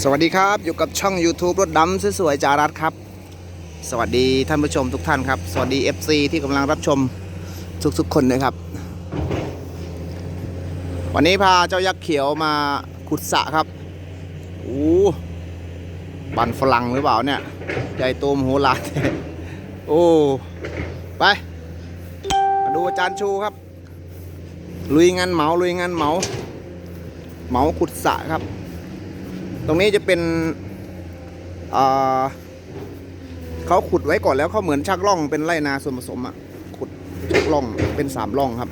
สวัสดีครับอยู่กับช่อง YouTube รถดำสวยๆจารัสครับ สวัสดีท่านผู้ชมทุกท่านครับ สวัสดี FC ที่กำลังรับชมทุกๆคนนะครับ วันนี้พาเจ้ายักษ์เขียวมาขุดสะครับโอ้บันฝรั่งหรือเปล่าเนี่ย ใหญ่โตมโหฬารโอ้ ไป มาดูอาจารย์ชูครับ ลุยงานเหมาลุยงานเหมา เหมาขุดสะครับ ตรงนี้จะเป็นเขาขุดไว้ก่อนแล้วเขาเหมือนชักล่องเป็นไรนาส่วนผสมอะขุดชักล่องเป็นสามล่องครับ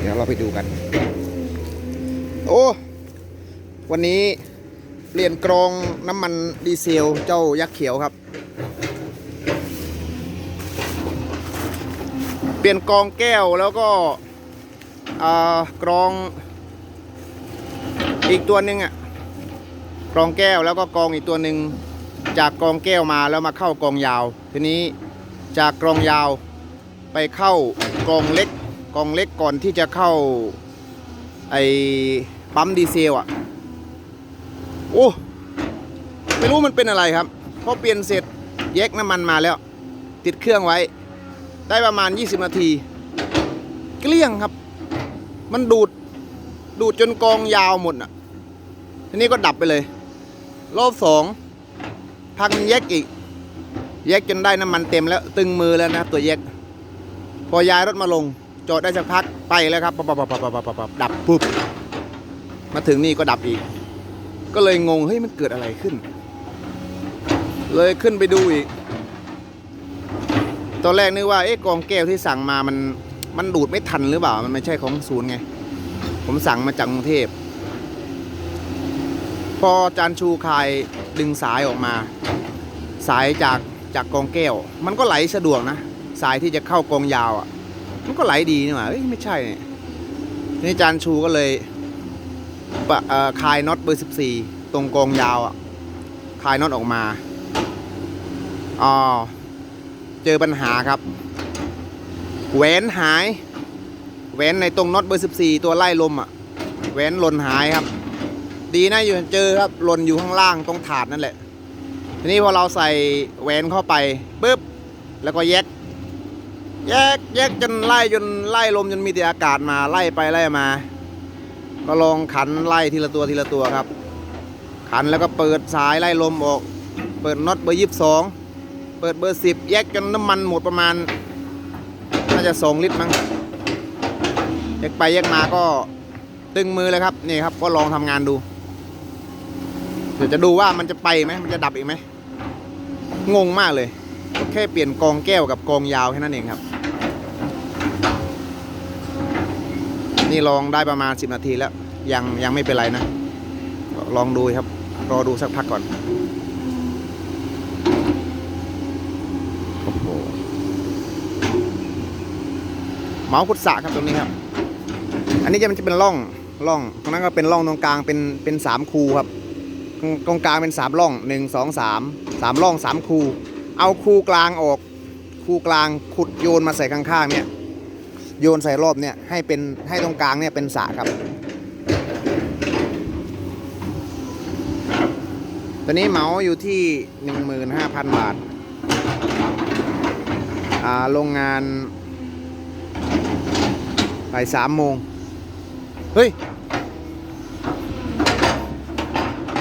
เดี๋ยวเราไปดูกัน โอ้วันนี้เปลี่ยนกรองน้ำมันดีเซลเจ้ายักษ์เขียวครับ เปลี่ยนกรองแก้วแล้วก็กรองอีกตัวหนึ่งอะ กรองแก้วแล้วก็กรองอีกตัวหนึ่งจากกรองแก้วมาแล้วมาเข้ากรองยาว ทีนี้จากกรองยาวไปเข้ากรองเล็กกรองเล็กก่อนที่จะเข้าไอ้ปั๊มดีเซลอะโอ้ไม่รู้มันเป็นอะไรครับพอเปลี่ยนเสร็จแยกน้ำมันมาแล้ว ติดเครื่องไว้ ได้ประมาณ 20 นาที เกลี้ยงครับ มันดูดดูดจนกรองยาวหมดอะทีนี้ก็ดับไปเลย รอบสองพังแยกอีก แยกจนได้น้ำมันเต็มแล้วตึงมือแล้วนะตัวแยก พอย้ายรถมาลง จอดได้สักพักไปแล้วครับปับปับปับปับปับปับดับปุ๊บมาถึงนี่ก็ดับอีก ก็เลยงงเฮ้ยมันเกิดอะไรขึ้น เลยขึ้นไปดูอีก ตอนแรกนึกว่าเอ๊ะกองแก้วที่สั่งมามันมันดูดไม่ทันหรือเปล่า มันไม่ใช่ของศูนย์ไง ผมสั่งมาจากกรุงเทพ พอจานชูคายดึงสายออกมา สายจากจากกองแก้ว มันก็ไหลสะดวกนะ สายที่จะเข้ากองยาวอะ มันก็ไหลดีนี่หว่าเอ้ยไม่ใช่เนี่ยนี่จานชูก็เลยคายน็อตเบอร์ 14 ตรงกองยาวอะคายน็อตออกมาอ๋อเจอปัญหาครับแหวนหายแหวนในตรงน็อตเบอร์ 14 ตัวไล่ลมอะแหวนหล่นหายครับ ดีนะอยู่เจอครับหล่นอยู่ข้างล่างตรงถาดนั่นแหละ ทีนี้พอเราใส่แหวนเข้าไปปุ๊บแล้วก็แยก แยกแยกจนไล่จนไล่ลมจนมีแต่อากาศมาไล่ไปไล่มา ก็ลองขันไล่ทีละตัวทีละตัวครับ ขันแล้วก็เปิดสายไล่ลมออก เปิดน็อตเบอร์ยี่สิบสองเปิดเบอร์สิบแยกจนน้ำมันหมดประมาณน่าจะสองลิตรมั้งแยกไปแยกมาก็ตึงมือเลยครับนี่ครับก็ลองทำงานดู ดี๋ยวจะดูว่ามันจะไปไหมมันจะดับอีกไหมงงมากเลย แค่เปลี่ยนกองแก้วกับกองยาวแค่นั้นเองครับ นี่ลองได้ประมาณ 10 นาทีแล้ว ยังยังไม่เป็นไรนะ ลองดูครับ รอดูสักพักก่อนโอ้โหเมาขุดสระครับตรงนี้ครับ อันนี้จะมันจะเป็นร่องร่องตรงนั้นก็เป็นร่องตรงกลางเป็นเป็นสามคูครับ ตรงกลางเป็นสามร่องหนึ่งสองสามสามร่องสามคู เอาคูกลางออก คูกลางขุดโยนมาใส่ข้างๆเนี่ยโยนใส่รอบเนี่ยให้เป็นให้ตรงกลางเนี่ยเป็นสระครับ ตอนนี้เหมาอยู่ที่15,000บาท อ่าโรงงานบ่ายสามโมง เฮ้ย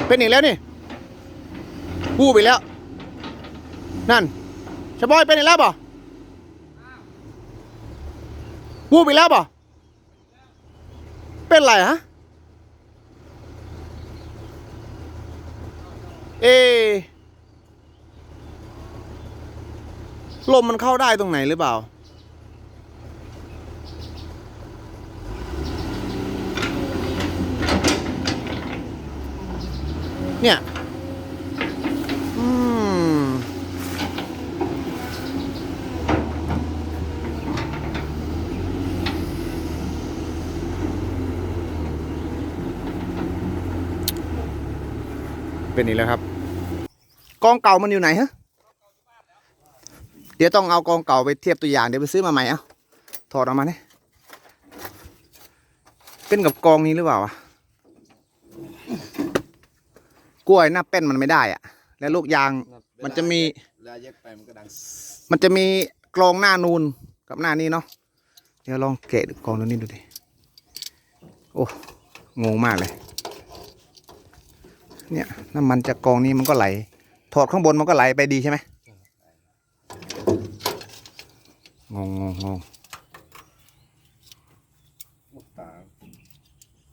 เป็นอีกแล้วนี่พูไปแล้ว นั่นชบอยเป็นอีกแล้วป่ะพูไปแล้วป่ะเป็นไรฮะเอลมมันเข้าได้ตรงไหนหรือเปล่า เนี่ยอืมเป็นอีกแล้วครับ กองเก่ามันอยู่ไหนฮะ เดี๋ยวต้องเอากองเก่าไปเทียบตัวอย่างเดี๋ยวไปซื้อมาใหม่เอาถอดออกมาเนี่ยเป็นกับกองนี้หรือเปล่าวะ กล้วยหน้าเป็นมันไม่ได้อะแล้วลูกยางมันจะมีเวลาแยกไปมันก็ดังมันจะมีกรองหน้านูนกับหน้านี้เนาะเดี๋ยวลองแกะกรองตัวนี้ดูดิโอ้งงมากเลย เนี่ยน้ำมันจากกรองนี้มันก็ไหล ถอดข้างบนมันก็ไหลไปดีใช่ไหมงงงงงงมุกตา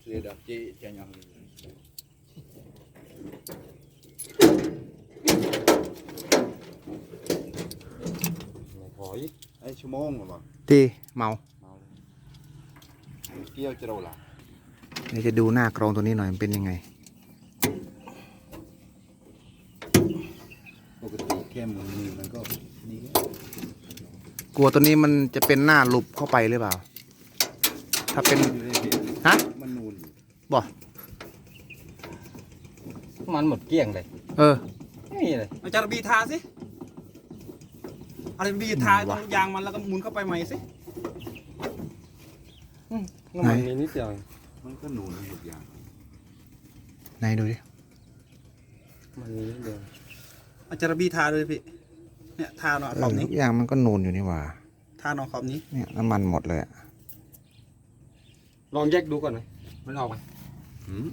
เรียดอกเจ๊จะยัง ห อยไอ้ชั่วโมงหรือเปล่าที่เมาเกี่ยวจะเราละเดี๋ยวจะดูหน้ากรองตัวนี้หน่อยมันเป็นยังไง ปกติแค่มือมือมันก็นี่ก็กลัวตัวนี้มันจะเป็นหน้าหลุบเข้าไปหรือเปล่า ถ้าเป็นอยู่ในเบียดฮะ มันนูนอยู่บ่มันหมดเกลี้ยงเลย เออไม่มีเลยเอาจารบีทาสิ อะไรบีทาตรงยางมันแล้วก็หมุนเข้าไปใหม่สิน้ำมันมีนิดเดียวเองมันก็นูนหมดอย่างไหนดูดิมันมีนิดเดียวเอาจารบีทาเลยพี่เนี่ยทาหน่อยขอบนี้ทุกอย่างมันก็นูนอยู่นี่หว่าทาหน่อยขอบนี้เนี่ยน้ำมันหมดเลยอะลองแยกดูก่อนไหมมันออกไหมหืม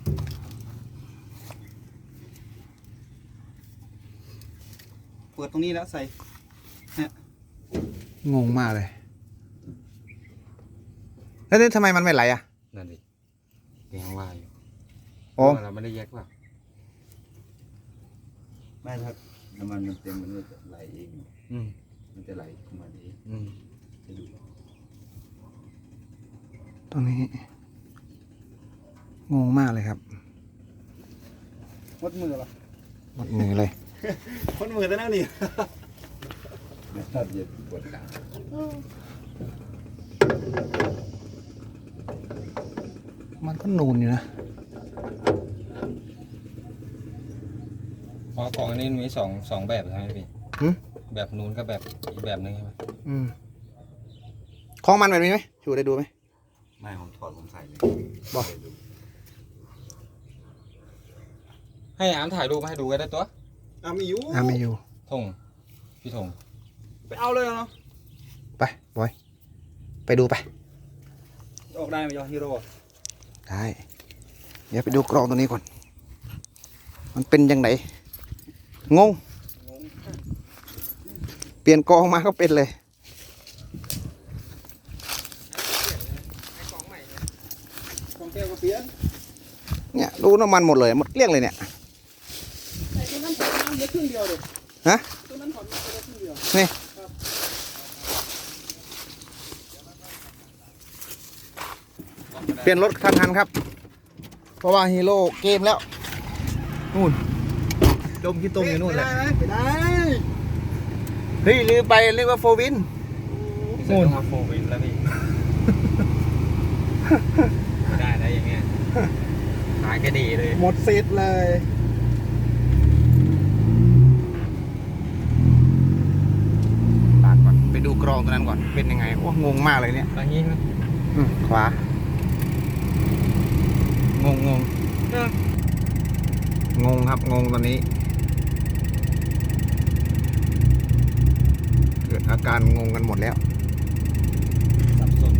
เปิดตรงนี้แล้วใส่ งงมากเลย แล้วนี่ทำไมมันไม่ไหลอะ นั่นดิยังว่าอยู่โอ้เราไม่ได้แยกว่าไม่ครับน้ำมันมันเต็มมันก็จะไหลเองอืมมันจะไหลของมันเองอืมจะดูตรงนี้ งงมากเลยครับวัดมือเหรอหมดมือเลยวัดมือแต่นั่นนี่ ถ้าเย็นปวดขามันก็นูนอยู่นะเพราะของอันนี้มีสองสองแบบใช่ไหมพี่หืมแบบนู้นกับแบบอีกแบบหนึงใช่ไหมอืมของมันแบบนี้ไหมชูได้ดูไหม ไม่ผมถอดผมใส่เลยบ่ใส่ดูให้อามถ่ายรูปมาให้ดูกันได้ตัวอะมีอยู่อ่าไม่อยู่ธงพี่ธง ไปเอาเลยเนาะไปบอย ไปดูไป ออกได้ไหมยอฮีโร่ได้ เดี๋ยวไปดูกรองตัวนี้ก่อน มันเป็นยังไงงง เปลี่ยนกรองมาก็เป็นเลยของแก้วก็เปลี่ยนเนี่ยดูน้ำมันหมดเลยหมดเกลี้ยงเลยเนี่ยไอ้ตัวนั้นถอดน้ำเหลือครึ่งเดียวเลยฮะ ตัวนั้นถอดน้ำเหลือครึ่งเดียวนี่ เปลี่ยนรถทันทันครับ เพราะว่าฮีโร่เกมแล้ว นู่นดมขี้ตรงอยู่นู่นแหละได้ไหมไปได้เฮ้ยลืมไปเรียกว่าโฟวินนู่นโฟวินแล้วพี่ไม่ได้นะอย่างเงี้ยขายก็ดีเลย หมดเซตเลยปาดก่อนไปดูกรองตัวนั้นก่อนเป็นยังไงโอ้งงมากเลยเนี่ยบางนี้นะอืมขวา งงงงงงครับงงตอนนี้ เกิดอาการงงกันหมดแล้วสับสน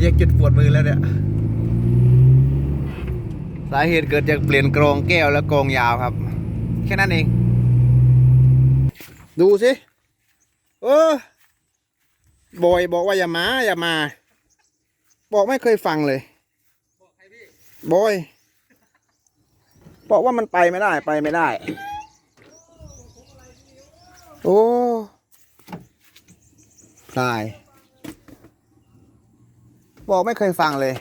แยกจุดปวดมือแล้วเนี่ยสาเหตุเกิดจากเปลี่ยนกรองแก้วและกรองยาวครับ แค่นั้นเอง ดูสิเออบอยบอกว่าอย่ามาอย่ามา บอกไม่เคยฟังเลย บอยบอกว่ามันไปไม่ได้ไปไม่ได้ โอ้ตาย บอกไม่เคยฟังเลย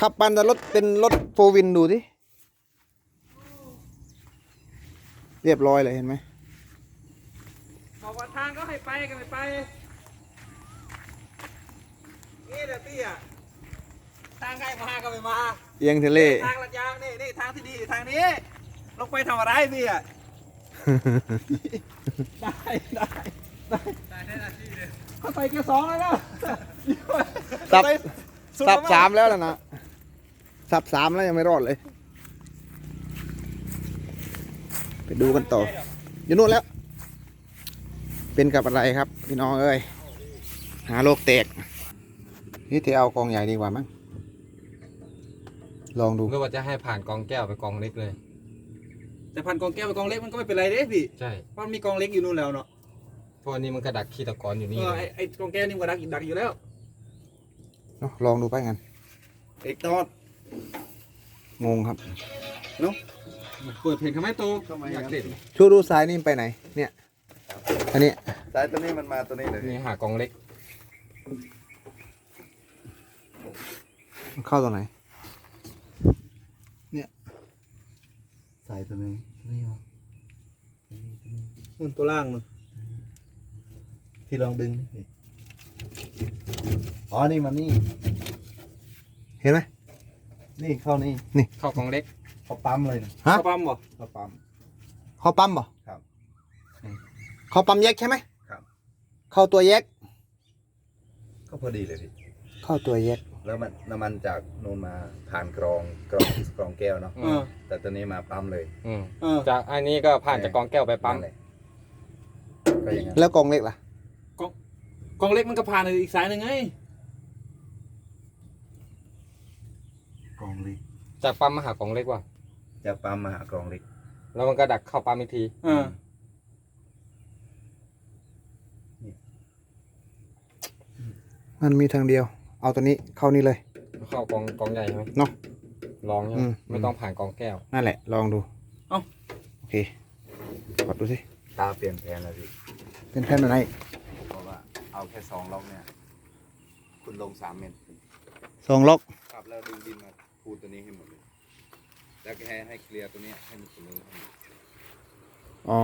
ขับปันแต่รถเป็นรถโฟวินดูสิเรียบร้อยเลยเห็นไหมบอกว่าทางก็ให้ไปก็ไม่ไป นี่เดี๋ยวตี้อะ ทางใครมาก็ไม่มาเอียงเทเล ทางลัดยางนี่นี่ทางที่ดีทางนี้ ลงไปทำอะไรพี่อะ ได้ได้ได้ได้ได้นาทีเลยเขาใส่เกียร์สองแล้วนะสับใสุดสับแล้วมั้งสามแล้วล่ะนะสับสามแล้วยังไม่รอดเลย ไปดูกันต่อ อยู่นู่นแล้ว เป็นกับอะไรครับ พี่น้องเอ้ย หาโลกแตก นี่เทเอากองใหญ่ดีกว่ามั้ง ลองดูหรือว่าจะให้ผ่านกองแก้วไปกองเล็กเลย แต่พันกองแก้วไปกองเล็กมันก็ไม่เป็นไรเด้พี่ใช่เพราะมันมีกองเล็กอยู่นู่นแล้วเนาะเพราะอันนี้มันกระดักขี้ตะกอนอยู่นี่เออเลไอ้ยไอ้กองแก้วนี่มันก็ดักดักอยู่แล้วเนาะลองดูไปงั้นเอกตอดงงครับเปิดเพลงทำไมโตทำไมอยากครับเล่นช่วยดูซ้ายนี่ไปไหน เนี่ย อันนี้สายตัวนี้มันมาตัวนี้เลยนี่หากองเล็กเข้าตรงไหน สายตัวนี้นี่วะนู่นตัวล่างนู่นที่ลองดึงนี่อ๋อนี่มันนี่ เห็นไหมนี่เข้านี่เข้ากองเล็กเขาปั๊มเลยนะฮะเขาปั๊มบ่เขาปั๊มเขาปั๊มบ่ครับเขาปั๊มแยกใช่ไหมครับ เข้าตัวแยกก็พอดีเลยพี่เข้าตัวแยก แล้วมันน้ำมันจากโน่นมาผ่านกรองกรองกรองแก้วเนาะเออแต่ตัวนี้มาปั๊มเลยอืมเออจากอันนี้ก็ผ่านจากกองแก้วไปปั๊มนั่นแหละก็อย่างนั้นแล้วกองเล็กล่ะ กองเล็กมันก็ผ่านอีกสายหนึ่งไงกรองเล็กจากปั๊มมาหากองเล็กว่ะจากปั๊มมาหากรองเล็กแล้วมันก็ดักเข้าปั๊มอีกที เออมันมีทางเดียว เอาตัวนี้เข้านี่เลยเข้ากองกองใหญ่ใช่ไหมเนาะ ลองใช่ไหอืมมไม่ต้องผ่านกองแก้ว นั่นแหละ ลองดูเอ้า โอเคกดดูสิตาเปลี่ยนแผนแล้วพี่เป็นแผ่นอะไรเพราะว่าเอาแค่สองล็อกเนี่ย คุณลงสามเมตรสองล็อกครับแล้วดึงดินมาพูดตัวนี้ให้หมดเลย แล้วก็ให้ให้เคลียร์ตัวเนี้ยให้มันเสมอกันอ๋อ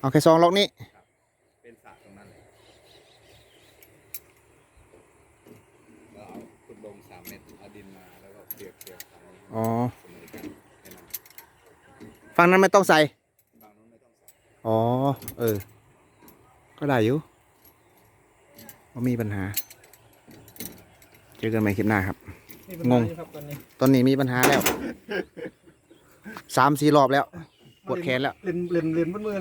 เอาแค่สองล็อกนี้เป็นสระตรงนั้นเลยแล้วเอาคุณลง สามเมตรเอาดินมาแล้วก็เคลียร์เคลียร์ทางนี้อ๋อเสมอกันแค่นั้นฝั่งนั้นไม่ต้องใส่บางนู้นไม่ต้องใส่อ๋อ เออ ก็ได้อยู่ว่ามีปัญหา เจอกันใหม่คลิปหน้าครับ มีปัญหางง อยู่ครับตอนนี้ตอนนี้มีปัญหาแล้ว สามสี่รอบแล้ว ปวดแขนแล้ว เล่นเล่นเล่นบนมือ